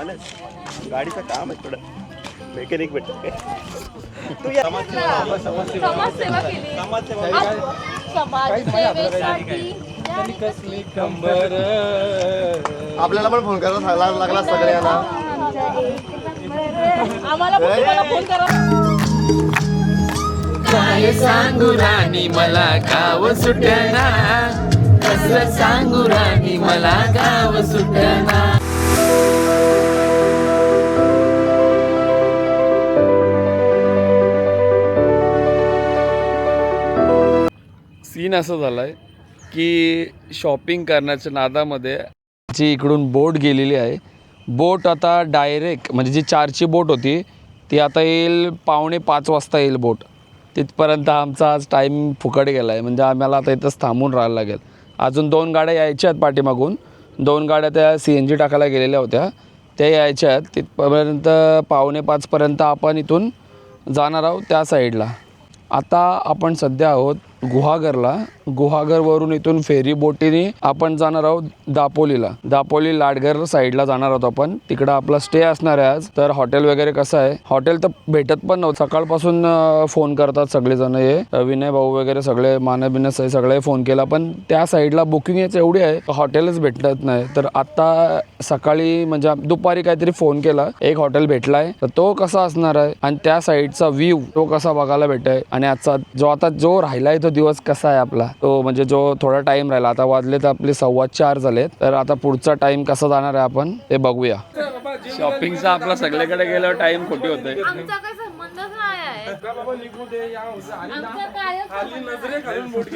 आलं गाडीचं काम आहे थोडं. मेकॅनिक भेटत काय तू या. समाजसेवा केली. समाजसेवेसाठी आपल्याला पण फोन करायला सांगायला लागला सगळ्यांना. आम्हाला पण तुम्हाला फोन करा. काय सांगू राणी मला गाव सुटना. कसं सांगू राणी मला गाव सुटना. सीन असं झालं आहे की शॉपिंग करण्याच्या नादामध्ये जी इकडून बोट गेलेली आहे बोट आता डायरेक्ट म्हणजे जी चारची बोट होती ती आता येईल पावणे पाच वाजता येईल बोट. तिथपर्यंत आमचा आज टाईम फुकट गेला आहे म्हणजे आम्हाला आता इथंच थांबून राहायला लागेल. अजून दोन गाड्या यायच्या आहेत पाठीमागून. दोन गाड्या त्या सी एन जी टाकायला गेलेल्या होत्या. त्या यायच्या आहेत. तिथपर्यंत पावणे पाचपर्यंत आपण इथून जाणार आहोत त्या साईडला आता आपण सध्या आहोत गुहागरला. गुहागरवरून इथून फेरी बोटीने आपण जाणार आहोत दापोलीला. दापोली लाडघर साईडला जाणार आहोत आपण. तिकडं आपला स्टे असणार आहे आज. तर हॉटेल वगैरे कसं आहे? हॉटेल तर भेटत पण नव्हतं. सकाळपासून फोन करतात सगळेजण हे. विनय भाऊ वगैरे सगळे मानबिन सगळे फोन केला. पण त्या साईडला बुकिंग याच एवढी आहे हॉटेलच भेटत नाही. तर आता सकाळी म्हणजे दुपारी काहीतरी फोन केला. एक हॉटेल भेटलाय. तर तो कसा असणार आहे? आणि त्या साईडचा व्ह्यू तो कसा बघायला भेटाय आणि आजचा जो आता जो राहिलाय तो दिवस कसा आहे आपला? तो म्हणजे जो थोडा टाइम राहिला आता वाजले तर आपले सव्वा चार झालेत. तर आता पुढचा टाइम कसा जाणार आहे आपण ते बघूया. शॉपिंगचा आपला सगळीकडे गेल्यावर टाइम खोटी होते आमचा काही संबंधच नाही बोट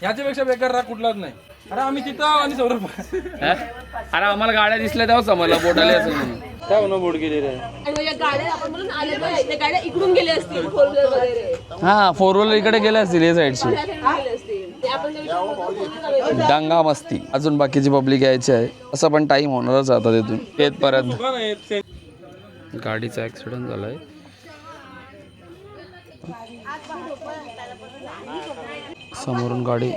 ह्याच्यापेक्षा बेकार राग कुठलाच नाही. अरे आम्ही तिथं आणि सौरभ अरे आम्हाला गाड्या दिसल्या तेव्हा समजलं बोटाले असं म्हणून. काय म्हणून बोट गेली रे? गाड्या आपण आले गाड्या इकडून गेल्या असतील फोर व्हीलर वगैरे. हा फोर व्हीलर इकडे गेले असतील या साईडची गेले असतील. ते आपण त्या विषयावर बोलतो ना. डांगा मस्ती. अजून बाकीची पब्लिक यायची आहे. असं पण टाइम होणारच आता तिथून. येतपर्यंत गाडीचा ॲक्सिडेंट झाला आहे समोरून गाडी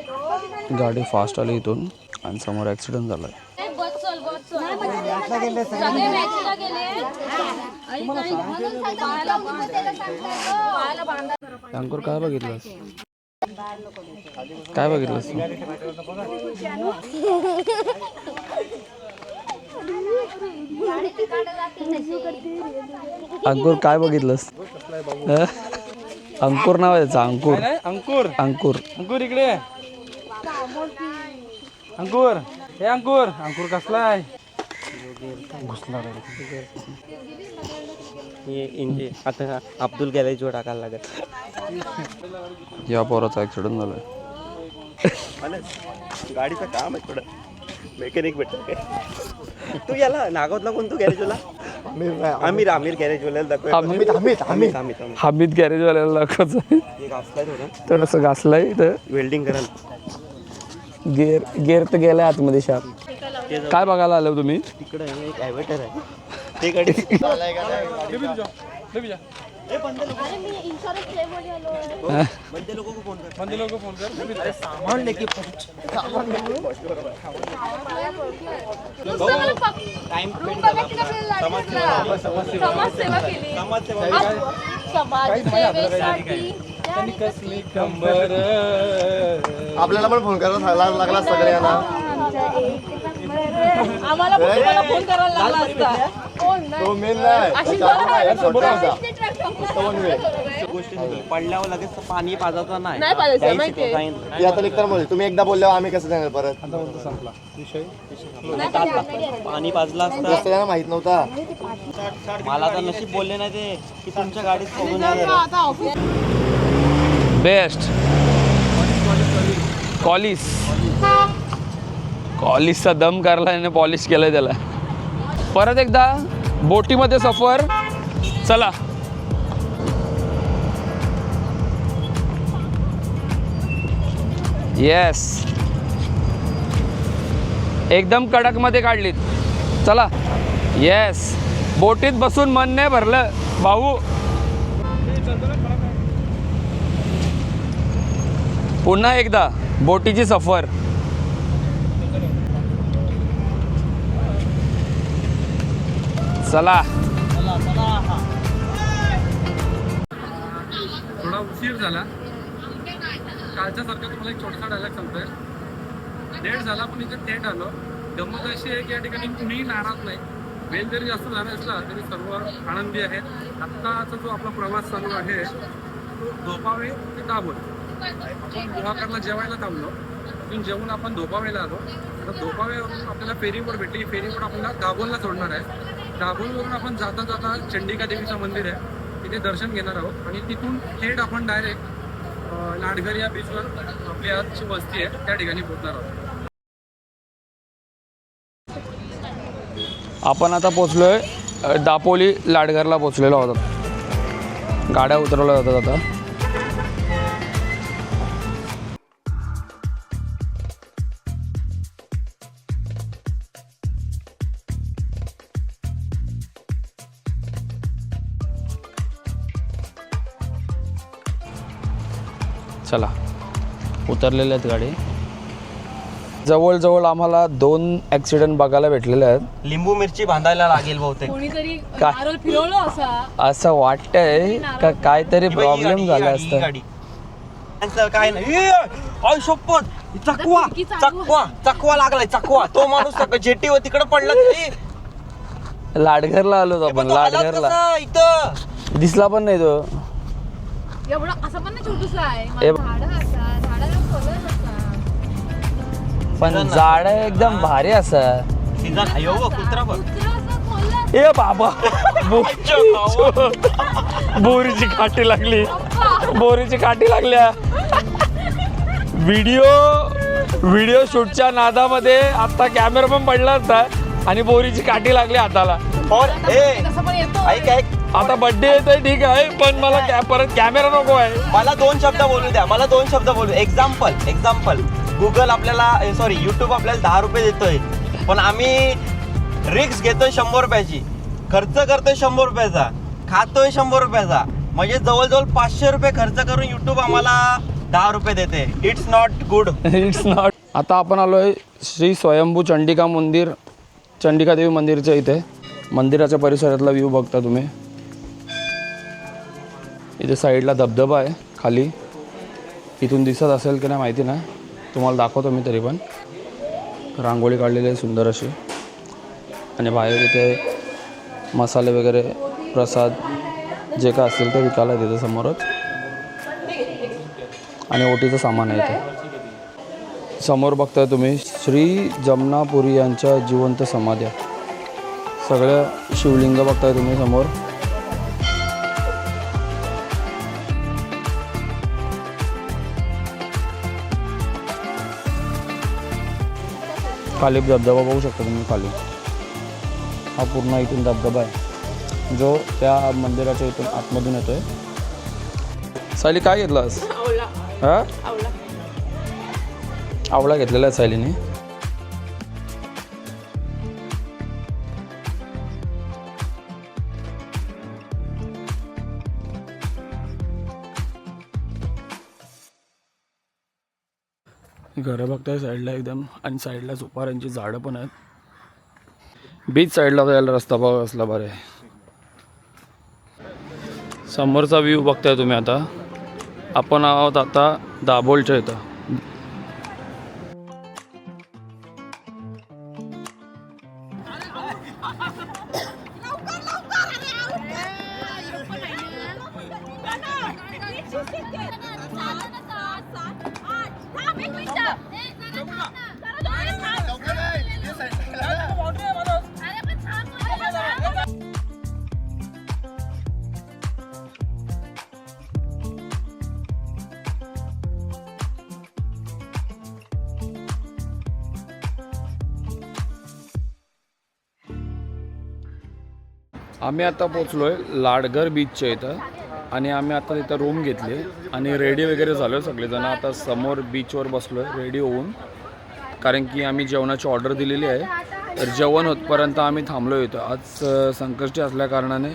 गाडी फास्ट आली इथून. आणि समोर ॲक्सिडेंट झाला आहे ए, बस चल, बस चल. सगळे मॅचला गेले. अंकुर काय बघितलंस? काय बघितलंस? अंकुर काय बघितलंस? अंकुर नाव आहे त्याचं, अंकुर. अंकुर. अंकुर. अंकुर इकडे. अंकुर. हे अंकुर. अंकुर कसला आहे? आता अब्दुल गॅरेजवर टाकायला लागत या पोराचा ॲक्सिडेंट झाला आलं गाडीचं काम आहे थोडं. मेकॅनिक भेटत काय? तू याला नागवतला कोणतो गॅरेजवाला आमिर आमिर गॅरेजवाल्याला दाखव आमिर? आमिर आमिर. आमिर हमीद गॅरेजवाल्याला दाखवायचं एक असलाय थोडं. तर असं घासलंय तर वेल्डिंग करायला. गेअर गेअर तर गेलाय आतमध्ये शार्प. काय बघायला आलो तुम्ही? तिकडे एक ॲव्हेटर आहे. ते आपल्याला पण फोन करायला सांगायला लागला सगळ्यांना. आम्हाला पण तुम्हाला फोन करायला लागला असता. कोण नाही? तो मेन नाही अशी चालू नाही, बरं छोटा होता. आहे. गोष्टी नाही. पडल्यावर लगेच पाणी पाजायचं नाही. नाही पाजायचं, माहितीये. ती आता लिखताना बोलली तुम्ही एकदा बोलल्यावर आम्ही कसं सांगाल परत? पाणी पाजलं असतं. माहीत नव्हता. मला तर नशीब बोलले नाही ते की तुमच्या गाडीत बघून नाही झालं. बेस्ट कॉलिस पॉलिशचा दम करला आणि पॉलिश केलंय त्याला. परत एकदा बोटीमध्ये सफर. चला. येस एकदम कडकमध्ये काढलीत. चला. येस बोटीत बसून मन नाही भरलं. भाऊ. पुन्हा एकदा बोटीची सफर. चला. थोडा उशीर झाला. कालच्या सारखा तुम्हाला एक छोटासा डायलॉग सांगतोय. लेट झाला पण इथे थेट आलो. गंमत अशी आहे की या ठिकाणी कुणीही नाराज नाही. वेळ जरी जास्त झाला असला तरी सर्व आनंदी आहेत आत्ताचा जो आपला प्रवास चालू आहे तो धोपावे ते दाभोळ. आपण गुहागरला जेवायला थांबलो. तिथून जेवून आपण धोपावेला आलो. आता धोपावेवरून आपल्याला फेरीबोट भेटली. फेरीवर फेरीबोट आपल्याला दाभोळला सोडणार आहे. दाभोळवरून आपण जाता जाता चंडिका देवीचं मंदिर आहे. तिथे दर्शन घेणार आहोत. आणि तिथून थेट आपण डायरेक्ट लाडघर या बीचवर आपली आजची वस्ती आहे. त्या ठिकाणी पोहोचणार आहोत. आपण आता पोचलोय आहे दापोली लाडघरला पोचलेलो आहोत. गाड्या उतरवल्या जातात आता. चला. उतरलेले आहेत गाडी. जवळजवळ आम्हाला दोन ॲक्सिडेंट बघायला भेटलेले आहेत. लिंबू मिरची बांधायला लागेल बहुतेक. कोणीतरी काय? नारळ फिरवलं असा. असं वाटतंय का काहीतरी ही ही गाडी, प्रॉब्लेम ही झाला गाडी, ही असता. गाडी. त्यांचं काय नाही. ए, आय शपथ. चकवा खिडकी चालू चकवा चकवा लागलाय चकवा. तो माणूस जेटीवर तिकडे पडला तरी. लाडघरला आलो होतो आपण लाडघरला. इथं? दिसला पण नाही तो. एवढं असं पण नाही छोटूस आहे. झाड झाडाला फळं पण झाड एकदम भारी असा सीझन अयो कुत्रा बघ कुत्रा असा खोलला ए बाबा. बोरीची काठी लागली. बोरीची काठी लागल्या. व्हिडिओ व्हिडिओ शूटच्या नादामध्ये आता कॅमेरा पण पडला असता आणि बोरीची काठी लागली हाताला. और ए तसं पण येतो. ऐक ऐक आता बड्डे येतोय ठीक आहे पण मला कॅ- परत कॅमेरा नको आहे. मला दोन शब्द बोलू द्या मला दोन शब्द बोलू. एक्झाम्पल एक्झाम्पल गुगल आपल्याला सॉरी युट्यूब आपल्याला दहा रुपये देतोय. पण आम्ही रिक्स घेतोय शंभर रुपयाची. खर्च करतोय शंभर रुपयाचा. खातोय शंभर रुपयाचा. म्हणजे जवळजवळ पाचशे रुपये खर्च करून युट्यूब आम्हाला दहा रुपये देते. It's not good it's not आता आपण आलो आहे श्री स्वयंभू चंडिका मंदिर चंडिका देवी मंदिरच्या इथे. मंदिराच्या परिसरातला व्ह्यू बघता तुम्ही. इथे साईडला धबधबा आहे खाली. इथून दिसत असेल की नाही माहिती नाही. तुम्हाला दाखवतो मी तरी पण. रांगोळी काढलेली आहे सुंदर अशी. आणि बाहेर इथे मसाले वगैरे प्रसाद जे काय असेल ते विकायला आहे तिथे समोरच. आणि ओटीचं सामान आहे इथे. समोर बघताय तुम्ही श्री जमनापुरी यांच्या जिवंत समाध्या. सगळ्या शिवलिंग बघताय तुम्ही समोर. खाली धबधबा बघू शकता तुम्ही खाली. हा पूर्ण इथून धबधबा आहे. जो त्या मंदिराच्या इथून आतमधून येतोय. सायली काय घेतलास? हा? आवळा घेतलेला आहे सायलीने. त्या साईडला एकदम आणि साईडला सुपाऱ्यांची झाडं पण आहेत. बीच साईडला जायला रस्ता बघ असला बरं आहे. समोरचा व्ह्यू बघताय तुम्ही आता. आपण आहोत आता दाभोलच्या इथं. आम्ही आता पोचलो आहे लाडघर बीचच्या इथं. आणि आम्ही आता तिथं रूम घेतली. आणि रेडी वगैरे झालो आहे सगळेजण. आता समोर बीचवर बसलो आहे रेडी होऊन. कारण की आम्ही जेवणाची ऑर्डर दिलेली आहे. तर जेवण होतपर्यंत आम्ही थांबलो इथं. आज संकष्टी असल्याकारणाने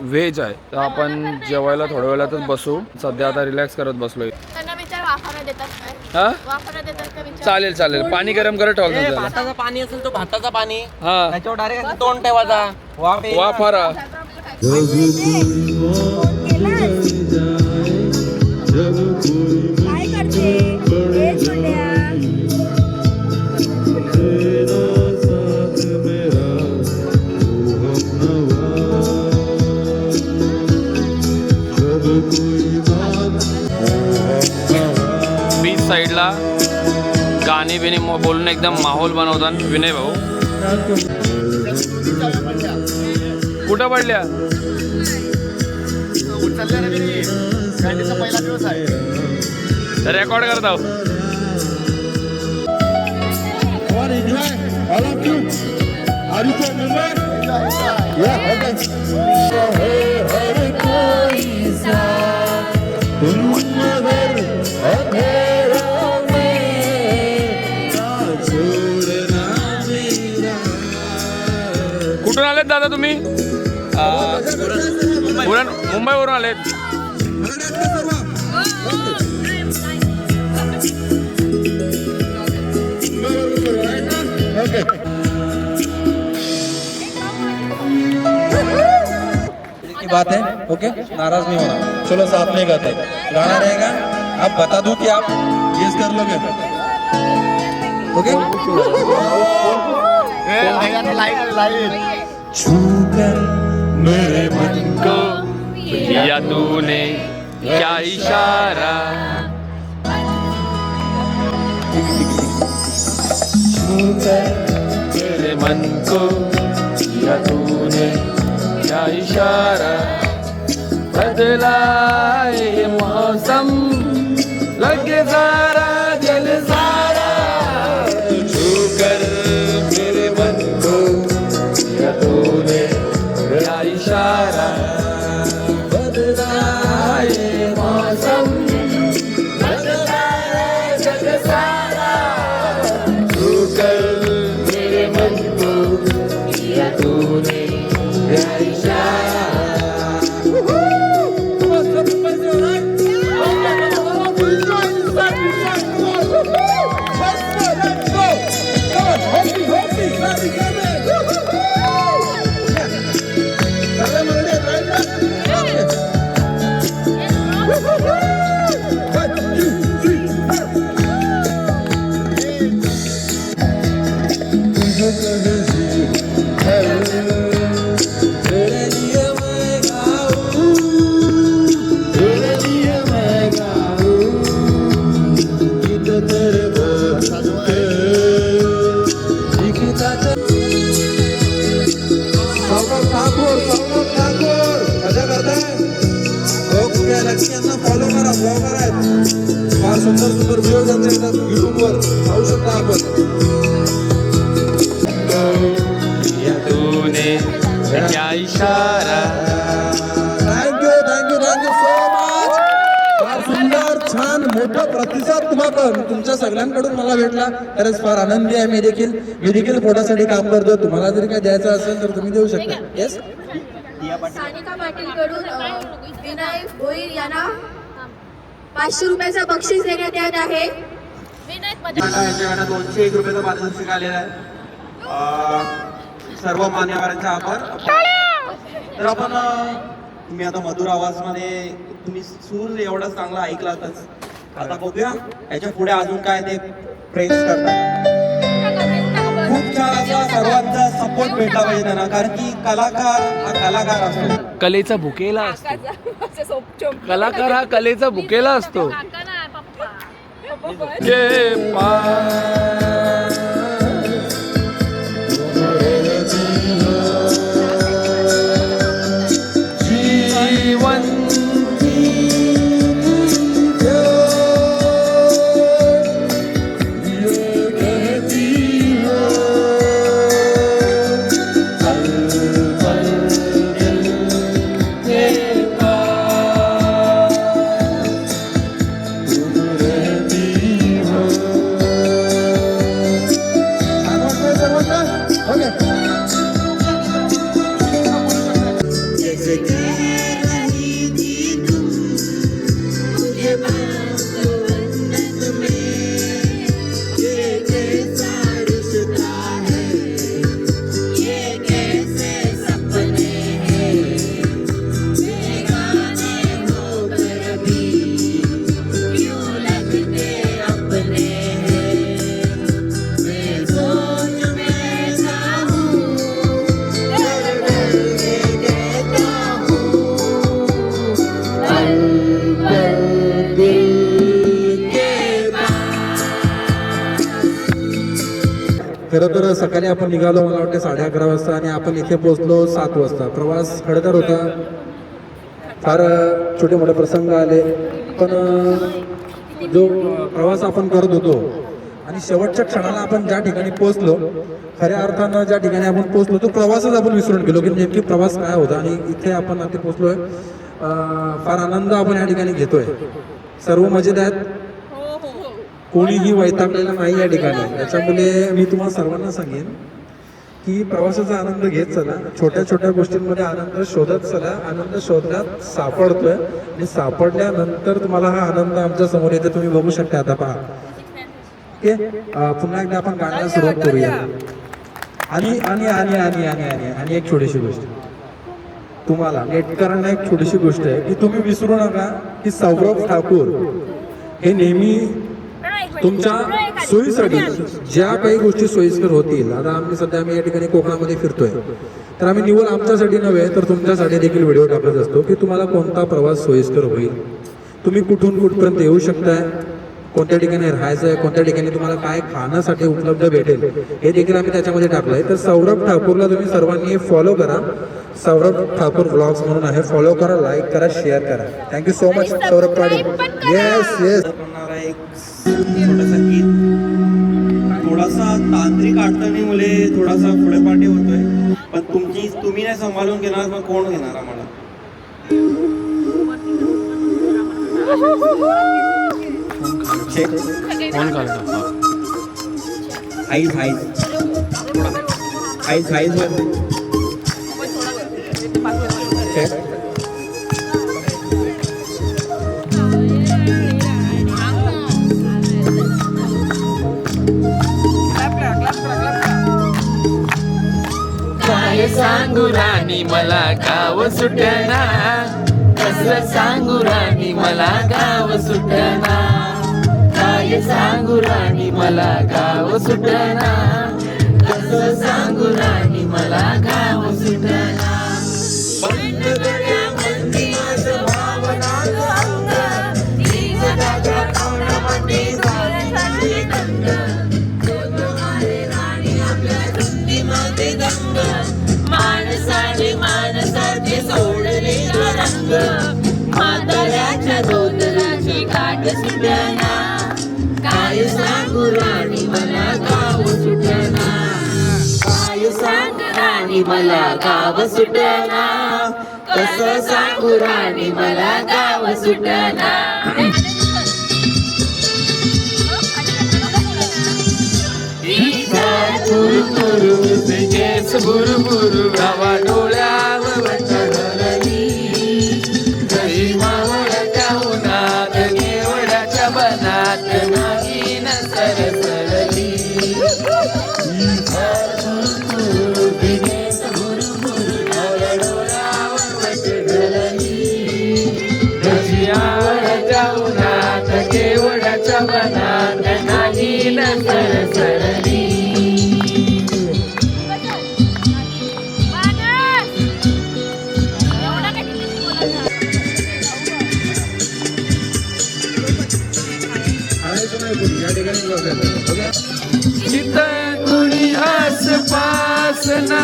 व्हेज आहे. तर आपण जेवायला थोड्या वेळातच बसू. सध्या आता रिलॅक्स करत बसलो आहे विचार वाफा देतात काय हा? चालेल चालेल. पाणी गरम करत ठेवा त्याला भाताचं पाणी असेल तो भाताचा पाणी. हा. त्याच्यावर डायरेक्ट तोंड ठेवायचा. वाफ येईल. वा फारा काय करते? बिणी एकदम माहोल बनवतात. विनय भाऊ. कुठं पडल्या? पहिला दिवस आहे. रेकॉर्ड करत आहो दादा तुम्ही पुरण मुंबईवरून आलेत. बात है ओके? नाराज़ नहीं होना। चलो साथ में गाते गाना रहेगा। अब बता दूँ कि आप गेस कर लोगे। ओके? लाईट लाईट छूकर मेरे मन को किया तूने क्या इशारा? मेरे मन को किया तूने क्या इशारा? बदला ये मौसम सौरभ यांना फॉलो करा ब्लॉगर आहेत फार सुंदर सुंदर व्हिडिओ त्यांचे येतात युट्यूबवर पाहू शकता आपण सगळ्यांकडून मला भेटला. खरंच फार आनंदी आहे मी देखील. मी देखील फोटोसाठी काम करतो तुम्हाला जरी काय द्यायचं असेल तर तुम्ही देऊ शकता. येस सानिका पाटीलकडून अ, विनय भोईर यांना पाचशे रुपयाचं बक्षीस देण्यात येत आहे. विनय पदा याच्याकडे दोनशे एक रुपयाचं पारितोषिक आलेलं आहे. सर्व मान्यवरांचा आभार. तर आपण तुम्ही आता मधुर आवाजमध्ये तुम्ही सूर एवढा चांगला ऐकलातच. आता बघूया याच्यापुढे अजून काय ते प्रेस करतात. खूप छान असा सर्वांचा सपोर्ट भेटला पाहिजे त्यांना कारण की कलाकार हा कलाकार असतो. कलेचा भुकेला असतो. कलाकार हा कलेचा भुकेला असतो. आपण निघालो मला वाटतं साडे अकरा वाजता आणि आपण इथे पोहोचलो सात वाजता. प्रवास खडतर होता. फार छोटे मोठे प्रसंग आले. पण जो प्रवास आपण करत होतो आणि शेवटच्या क्षणाला आपण ज्या ठिकाणी पोहोचलो खऱ्या अर्थानं ज्या ठिकाणी आपण पोहोचलो तो प्रवासच आपण विसरून गेलो. की नेमकी प्रवास काय होता आणि इथे आपण आता पोहोचलोय. फार आनंद आपण या ठिकाणी घेतोय. सर्व मजेत आहेत कोणीही वैतागलेलं नाही या ठिकाणी. त्याच्यामुळे मी तुम्हाला सर्वांना सांगेन की प्रवासाचा आनंद घेत चला. छोट्या छोट्या गोष्टींमध्ये आनंद शोधत चला. आनंद शोधण्यात सापडतोय. आणि सापडल्यानंतर तुम्हाला हा आनंद आमच्यासमोर येते. तुम्ही बघू शकता आता पहा. ओके? पुन्हा एकदा आपण गाण्याला सुरुवात करूया. आणि आणि आणि आणि आणि आणि आणि एक छोटीशी गोष्ट. तुम्हाला नेटकरांना एक छोटीशी गोष्ट आहे की तुम्ही विसरू नका की सौरभ ठाकूर हे नेहमी तुमच्या सोयीसाठी ज्या काही गोष्टी सोयीस्कर होतील आता आम्ही सध्या आम्ही या ठिकाणी कोकणामध्ये फिरतोय. तर आम्ही निवड आमच्यासाठी नव्हे तर तुमच्यासाठी देखील व्हिडिओ टाकत असतो की तुम्हाला कोणता प्रवास सोयीस्कर होईल. तुम्ही कुठून कुठपर्यंत येऊ शकताय कोणत्या ठिकाणी राहायचं आहे कोणत्या ठिकाणी तुम्हाला काय खाण्यासाठी उपलब्ध भेटेल हे देखील आम्ही त्याच्यामध्ये टाकलंय. तर सौरभ ठाकूरला तुम्ही सर्वांनी फॉलो करा. सौरभ ठाकूर ब्लॉग्स म्हणून आहे. फॉलो करा लाईक करा शेअर करा. Thank you so much Saurabh Patil. Yes yes एक छोटासा गीत थोडासा तांत्रिक अडचणीमुळे थोडासा पुढे पाठी होतोय. पण तुमची तुम्ही नाही सांभाळून घेणार मग कोण घेणार आम्हाला? चेक कोण काढतो हाईज काय सांगू राणी मला गाव सुटना. कसं सांगू राणी मला गाव सुटना. काय सांगू राणी मला गाव सुटना. राणी मला गाव सुटना. कस सांगू राणी मला गाव सुटना. तुरु तुरु बुरु बुरु या ठिकाणी बघायचं. जिथं कुणी आसपास ना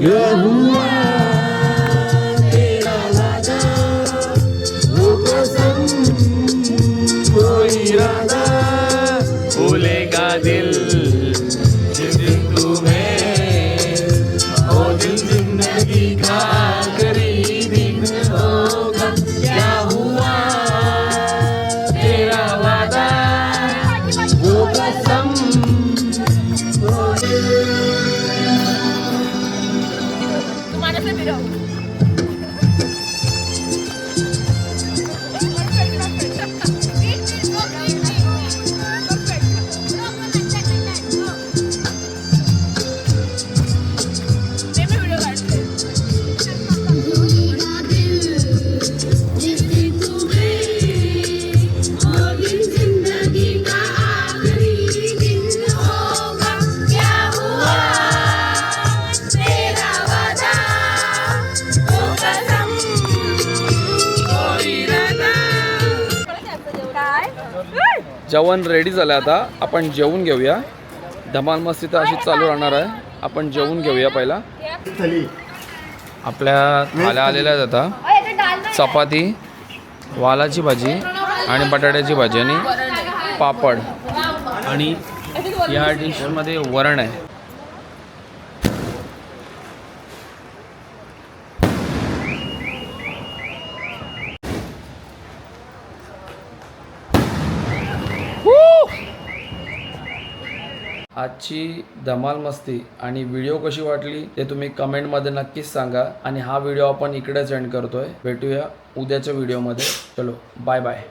Yeah. जेवण रेडी झालं आता. आपण जेवून घेऊया. धमाल मस्ती तर अशीच चालू राहणार आहे. आपण जेवून घेऊया पहिला. आपल्या थाल्या आलेल्या आहेत आता. चपाती वालाची भाजी आणि बटाट्याची भाजी आणि पापड. आणि या डिशमध्ये वरण आहे. आजची धमाल मस्ती आणि व्हिडिओ कशी वाटली ते तुम्ही कमेंटमध्ये नक्कीच सांगा. आणि हा व्हिडिओ आपण इकडेच एंड करतोय. भेटूया उद्याच्या व्हिडिओमध्ये. चलो बाय बाय